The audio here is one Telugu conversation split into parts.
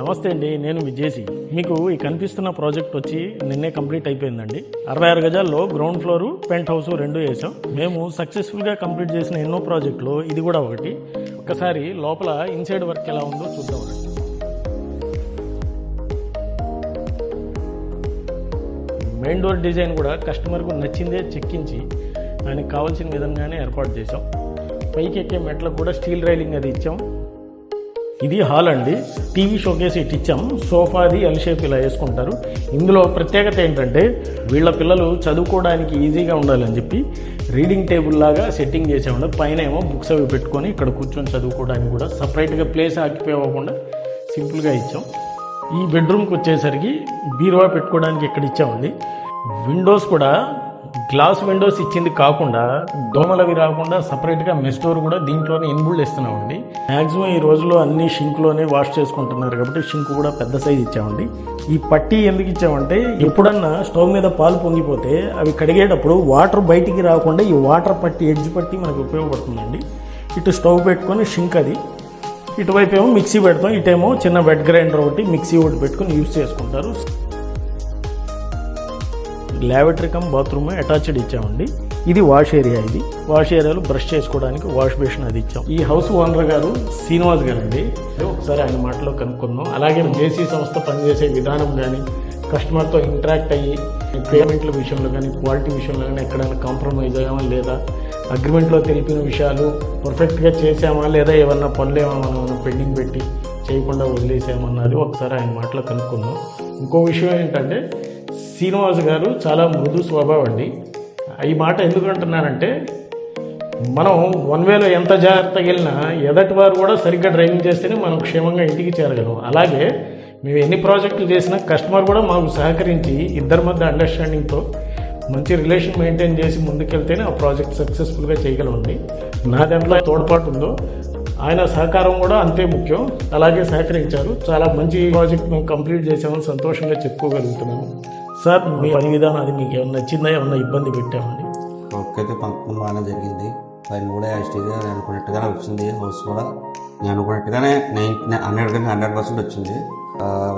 నమస్తే అండి నేను మీ మీకు ఈ కనిపిస్తున్న ప్రాజెక్ట్ వచ్చి నిన్నే కంప్లీట్ అయిపోయిందండి. అరవై ఆరు గజాల్లో గ్రౌండ్ ఫ్లోరు పెంట్ హౌస్ రెండు వేసాం. మేము సక్సెస్ఫుల్గా కంప్లీట్ చేసిన ఎన్నో ప్రాజెక్టులు ఇది కూడా ఒకటి. ఒకసారి లోపల ఇన్సైడ్ వర్క్ ఎలా ఉందో చూద్దాం మెయిన్ డోర్ డిజైన్ కూడా కస్టమర్కు నచ్చిందే చెక్కించి ఆయనకు కావాల్సిన విధంగానే ఏర్పాటు చేసాం పైకి ఎక్కే మెట్లకు కూడా స్టీల్ రైలింగ్ అది ఇచ్చాం. ఇది హాల్ అండి. టీవీ షోకేస్ ఇటు ఇచ్చాం సోఫాది ఎల్ షేప్ ఇలా వేసుకుంటారు. ఇందులో ప్రత్యేకత ఏంటంటే వీళ్ళ పిల్లలు చదువుకోవడానికి ఈజీగా ఉండాలని చెప్పి రీడింగ్ టేబుల్ లాగా సెట్టింగ్ చేసామండి పైన ఏమో బుక్స్ అవి పెట్టుకొని ఇక్కడ కూర్చొని చదువుకోవడానికి కూడా సపరేట్గా ప్లేస్ ఆక్యుపై అవ్వకుండా సింపుల్గా ఇచ్చాం. ఈ బెడ్రూమ్కి వచ్చేసరికి బీరువా పెట్టుకోవడానికి ఇక్కడ ఇచ్చామండి. విండోస్ కూడా గ్లాస్ విండోస్ ఇచ్చింది కాకుండా దోమలవి రాకుండా సపరేట్గా మెస్ డోర్ కూడా దీంట్లోనే ఇన్బుల్డ్ ఇస్తున్నామండి మ్యాక్సిమం ఈ రోజులో అన్ని షింక్లోనే వాష్ చేసుకుంటున్నారు కాబట్టి షింక్ కూడా పెద్ద సైజ్ ఇచ్చామండి. ఈ పట్టీ ఎందుకు ఇచ్చామంటే ఎప్పుడన్నా స్టవ్ మీద పాలు పొంగిపోతే అవి కడిగేటప్పుడు వాటర్ బయటికి రాకుండా ఈ వాటర్ పట్టి ఎడ్జ్ పట్టి మనకు ఉపయోగపడుతుందండి. ఇటు స్టవ్ పెట్టుకొని షింక్ అది. ఇటువైపు ఏమో మిక్సీ పెడతాం ఇటేమో చిన్న వెట్ గ్రైండర్ ఒకటి మిక్సీ ఒకటి పెట్టుకొని యూజ్ చేసుకుంటారు. లాబరేటరీ కమ్ బాత్రూమ్ అటాచ్డ్ ఇచ్చామండి. ఇది వాష్ ఏరియా ఇది. వాష్ ఏరియాలో బ్రష్ చేసుకోవడానికి వాష్ బేషన్ అది ఇచ్చాం. ఈ హౌస్ ఓనర్ గారు శ్రీనివాస్ గారు అండి ఒకసారి ఆయన మాటలో కనుక్కుందాం. అలాగే జేసీ సంస్థ పనిచేసే విధానం కానీ కస్టమర్తో ఇంటరాక్ట్ అయ్యి పేమెంట్ల విషయంలో కానీ క్వాలిటీ విషయంలో కానీ ఎక్కడైనా కాంప్రమైజ్ అయ్యామా లేదా అగ్రిమెంట్లో తెలిపిన విషయాలు పర్ఫెక్ట్గా చేసామా లేదా ఏమన్నా పనులు ఏమన్నా మనం పెండింగ్ పెట్టి చేయకుండా వదిలేసామన్నది ఒకసారి ఆయన మాటలో కనుక్కుందాం. ఇంకో విషయం ఏంటంటే శ్రీనివాస్ గారు చాలా మృదు స్వభావం అండి. ఈ మాట ఎందుకు అంటున్నానంటే మనం వన్ వేలో ఎంత జాగ్రత్తగా వెళ్ళినా ఎదటి వారు కూడా సరిగ్గా డ్రైవింగ్ చేస్తేనే మనం క్షేమంగా ఇంటికి చేరగలం. అలాగే మేము ఎన్ని ప్రాజెక్టులు చేసినా కస్టమర్ కూడా మాకు సహకరించి ఇద్దరి మధ్య అండర్స్టాండింగ్తో మంచి రిలేషన్ మెయింటైన్ చేసి ముందుకెళ్తేనే ఆ ప్రాజెక్ట్ సక్సెస్ఫుల్గా చేయగలమండి. నా దాంట్లో తోడ్పాటు ఉందో ఆయన సహకారం కూడా అంతే ముఖ్యం. అలాగే సహకరించారు. చాలా మంచి ప్రాజెక్ట్ మేము కంప్లీట్ చేసామని సంతోషంగా చెప్పుకోగలుగుతున్నాము. సార్ మీ పని విధానం అది మీకు ఏమన్నా నచ్చిందా? ఏమన్నా ఇబ్బంది పెట్టామండి. వర్క్ అయితే పంపకం బాగానే జరిగింది. పైన కూడా యాస్టీగా నేను అనుకున్నట్టుగానే వచ్చింది. హౌస్ కూడా నేను అనుకున్నట్టుగానే నైన్ హండ్రెడ్ కానీ హండ్రెడ్ పర్సెంట్ వచ్చింది.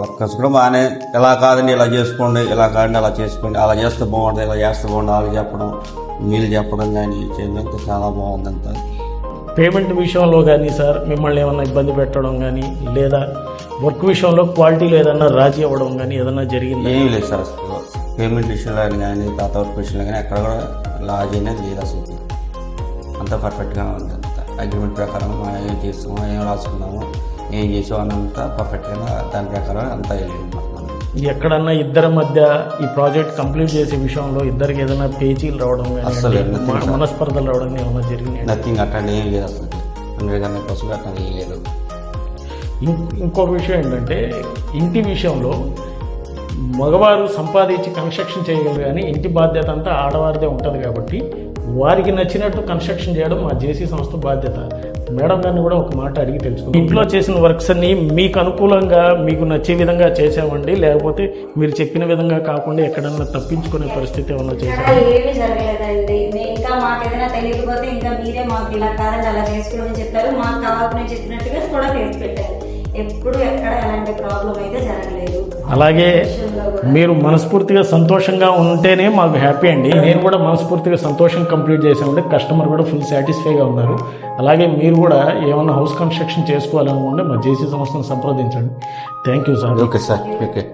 వర్కర్స్ కూడా బాగానే ఇలా కాదండి ఇలా చేసుకోండి ఇలా కాదండి అలా చేసుకోండి అలా చేస్తే బాగుంటుంది ఇలా చేస్తే బాగుంటుంది అలా చెప్పడం మీరు చెప్పడం కానీ చేయడం చాలా బాగుంది అంతా పేమెంట్ విషయంలో కానీ సార్ మిమ్మల్ని ఏమన్నా ఇబ్బంది పెట్టడం కానీ లేదా వర్క్ విషయంలో క్వాలిటీలో ఏదైనా రాజీ అవ్వడం కానీ ఏదన్నా జరిగింది? ఏమీ లేదు సార్ అసలు. పేమెంట్ విషయంలో కానీ తాత వర్క్ విషయంలో కానీ ఎక్కడ కూడా లాజ్ అనేది లేదు అసలు. అంతా పర్ఫెక్ట్గా ఉంది అంత. అగ్రిమెంట్ ప్రకారం మనం ఏం చేస్తామో ఏం రాసుకున్నామో ఏం చేసామో అంతా పర్ఫెక్ట్గా దాని ప్రకారం అంతా వెళ్ళింది ఎక్కడన్నా ఇద్దరి మధ్య ఈ ప్రాజెక్ట్ కంప్లీట్ చేసే విషయంలో ఇద్దరికి ఏదైనా పేచీలు రావడం. మ- మనస్పర్ధలు రావడం కానీ ఏమన్నా జరిగినాయి? నథింగ్ అట్లాంటి ఏం లేదు అసలు. హండ్రెడ్ హండ్రెడ్ పర్సెంట్ అట్లాంటి ఏం లేదు. ఇంకొక విషయం ఏంటంటే ఇంటి విషయంలో మగవారు సంపాదించి కన్స్ట్రక్షన్ చేయగలరు కానీ ఇంటి బాధ్యత అంతా ఆడవారిదే ఉంటుంది కాబట్టి వారికి నచ్చినట్టు కన్స్ట్రక్షన్ చేయడం మా జేసీ సంస్థ బాధ్యత. మేడం గారిని కూడా ఒక మాట అడిగి తెలుసుకుందాం. ఇంట్లో చేసిన వర్క్స్ అన్ని మీకు అనుకూలంగా మీకు నచ్చే విధంగా చేసామండి లేకపోతే మీరు చెప్పిన విధంగా కాకుండా ఎక్కడన్నా తప్పించుకునే పరిస్థితి ఏమన్నా చేసాం అక్కడ ఏమీ జరగలేదండి. మేము ఇంకా మాకు ఏదైనా తెలియకపోతే ఇంకా మీరే మాకు ఇలా కాదండి అలా చేసుకోమని చెప్పారు. మాకు కావాలని చెప్పినట్టుగా కూడా చేసి పెట్టారు ఎప్పుడు ఎక్కడ ఎలాంటి ప్రాబ్లం అయితే జరగలేదు. అలాగే మీరు మనస్ఫూర్తిగా సంతోషంగా ఉంటేనే మాకు హ్యాపీ అండి. నేను కూడా మనస్ఫూర్తిగా సంతోషం కంప్లీట్ చేసామంటే కస్టమర్ కూడా ఫుల్ సాటిస్ఫైగా ఉన్నారు. అలాగే మీరు కూడా ఏమన్నా హౌస్ కన్స్ట్రక్షన్ చేసుకోవాలనుకుంటే మా జేసీ సంస్థను సంప్రదించండి. Thank you sir okay sir okay